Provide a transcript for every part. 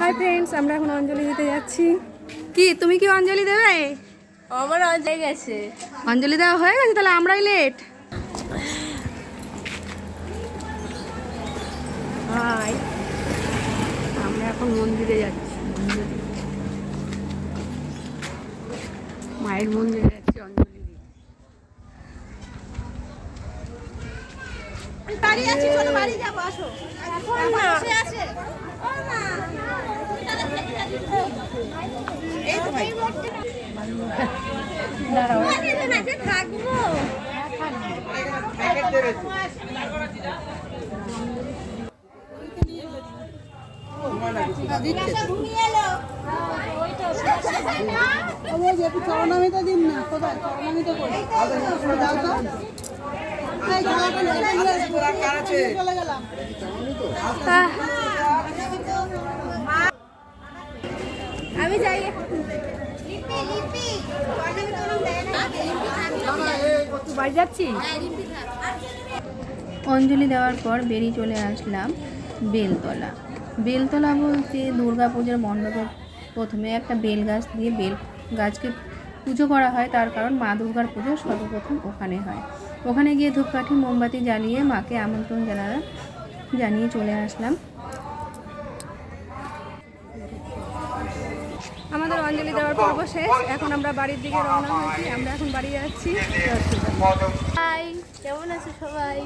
Hi friends আমরা এখন অঞ্জলি দিতে যাচ্ছি। কি তুমি কি অঞ্জলি দেবে? আমার অঞ্জলি গেছে। অঞ্জলি দেওয়া হয়ে গেছে তাহলে আমরাই লেট হাই আমরা এখন মন্দিরে যাচ্ছি। মায়ের মন্দিরে যাচ্ছি অঞ্জলি দিতে আছি চলো বাড়ি যাব আসো। বসে আছে। এই তো ভাই। দাঁড়াও। থাকব। দিন না কোথায়? দাও তো এই খেলাটা নিয়ে চলে গেলাম আমি যাই। বাড়ি যাচ্ছি অঞ্জলি দেওয়ার পর বেরিয়ে চলে আসলাম বেলতলা। বেলতলা বলতে দুর্গা পুজোর মণ্ডপে প্রথমে একটা বেল গাছ দিয়ে বেল গাছকে পুজো করা হয়, তার কারণ মা দুর্গার পুজো সর্বপ্রথম ওখানে হয়। ওখানে গিয়ে ধূপকাঠি মোমবাতি জ্বালিয়ে মাকে আমন্ত্রণ জানালা জানিয়ে চলে আসলাম। আমাদের অঞ্জলি দেওয়ার পর্ব শেষ। এখন আমরা বাড়ির দিকে রওনা হয়েছি। আমরা এখন বাড়ি যাচ্ছি। হাই কেমন আছো সবাই?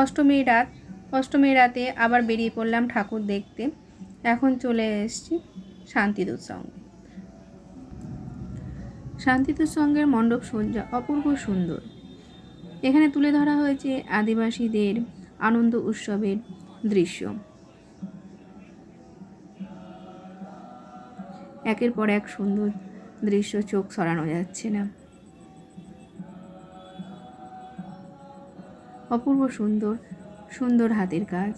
অষ্টমী রাত। অষ্টমী রাতে আবার বেরিয়ে পড়লাম ঠাকুর দেখতে। এখন চলে এসেছি শান্তিদূত সঙ্গে। শান্তিদূত সঙ্গের মণ্ডপ সজ্জা, অপূর্ব সুন্দর। এখানে তুলে ধরা হয়েছে আদিবাসীদের আনন্দ উৎসবের দৃশ্য। একের পর এক সুন্দর দৃশ্য চোখ সরানো যাচ্ছে না। অপূর্ব সুন্দর সুন্দর হাতের কাজ।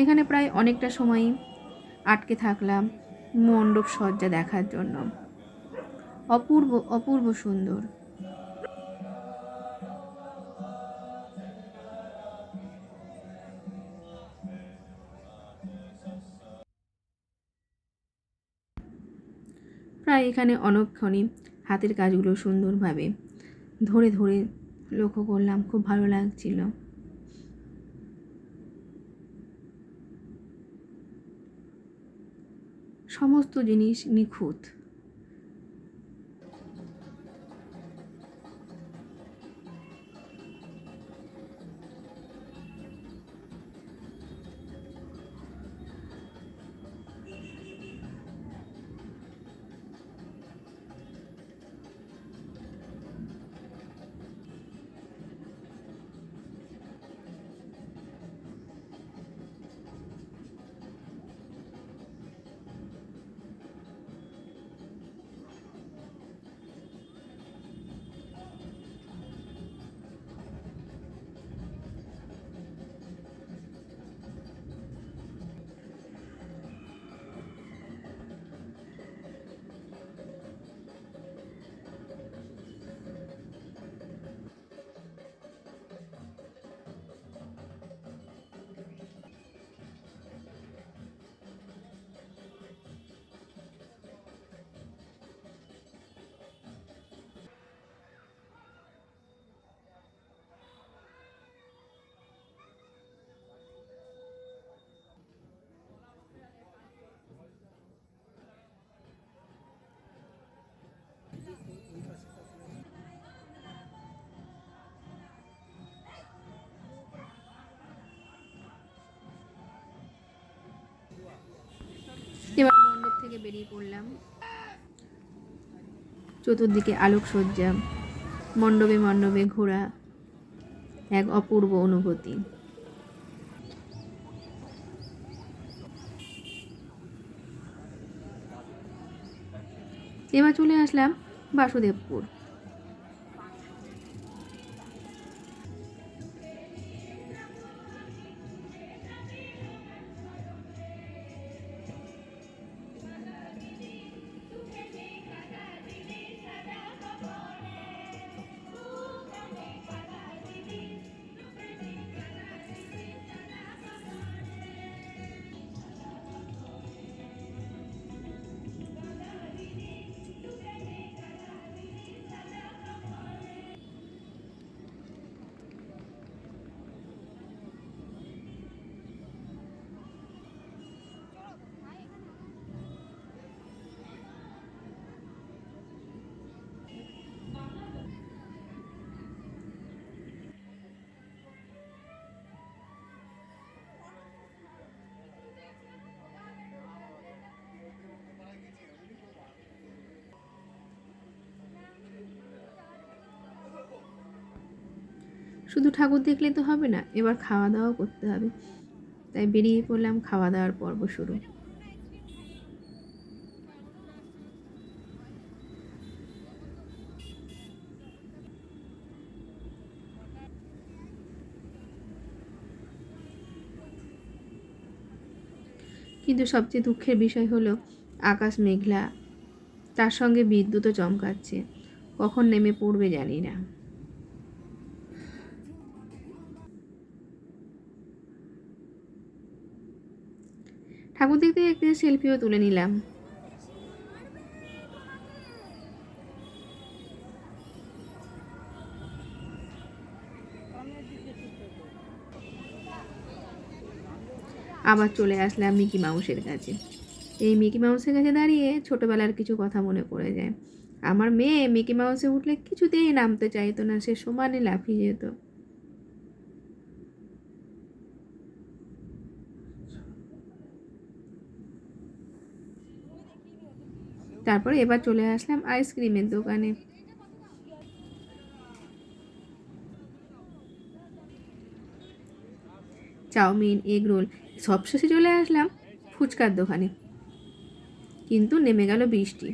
এখানে প্রায় অনেকটা সময় আটকে থাকলাম মণ্ডপ সজ্জা দেখার জন্য। অপূর্ব অপূর্ব সুন্দর। প্রায় এখানে অনেকক্ষণই হাতের কাজগুলো সুন্দরভাবে ধরে ধরে লক্ষ্য করলাম, খুব ভালো লাগছিল। সমস্ত জিনিস নিখুঁত। এবার মণ্ডপ থেকে বেরিয়ে পড়লাম। চতুর্দিকে আলোকসজ্জা, মণ্ডপে মণ্ডপে ঘোরা এক অপূর্ব অনুভূতি। এবার চলে আসলাম বাসুদেবপুর। শুধু ঠাকুর দেখলে তো হবে না, এবার খাওয়া দাওয়াও করতে হবে। তাই বেরিয়ে পড়লাম খাওয়া দাওয়ার পর্ব শুরু। কিন্তু সবচেয়ে দুঃখের বিষয় হলো, আকাশ মেঘলা, তার সঙ্গে বিদ্যুৎও চমকাচ্ছে। কখন নেমে পড়বে জানি না। ঠাকুর দেখতে দেখতে সেলফিও তুলে নিলাম। আবার চলে আসলাম মিকি মাউসের কাছে। এই মিকি মাউসের কাছে দাঁড়িয়ে ছোটোবেলার কিছু কথা মনে পড়ে যায়। আমার মেয়ে মিকি মাউসে উঠলে কিছুতেই নামতে চাইতো না, সে সমানে লাফিয়ে যেত। তারপরে এবার চলে আসলাম আইসক্রিমের দোকানে। চাউমিন, এগ রোল, সবশেষে চলে আসলাম ফুচকার দোকানে। কিন্তু নেমে গেল বৃষ্টি।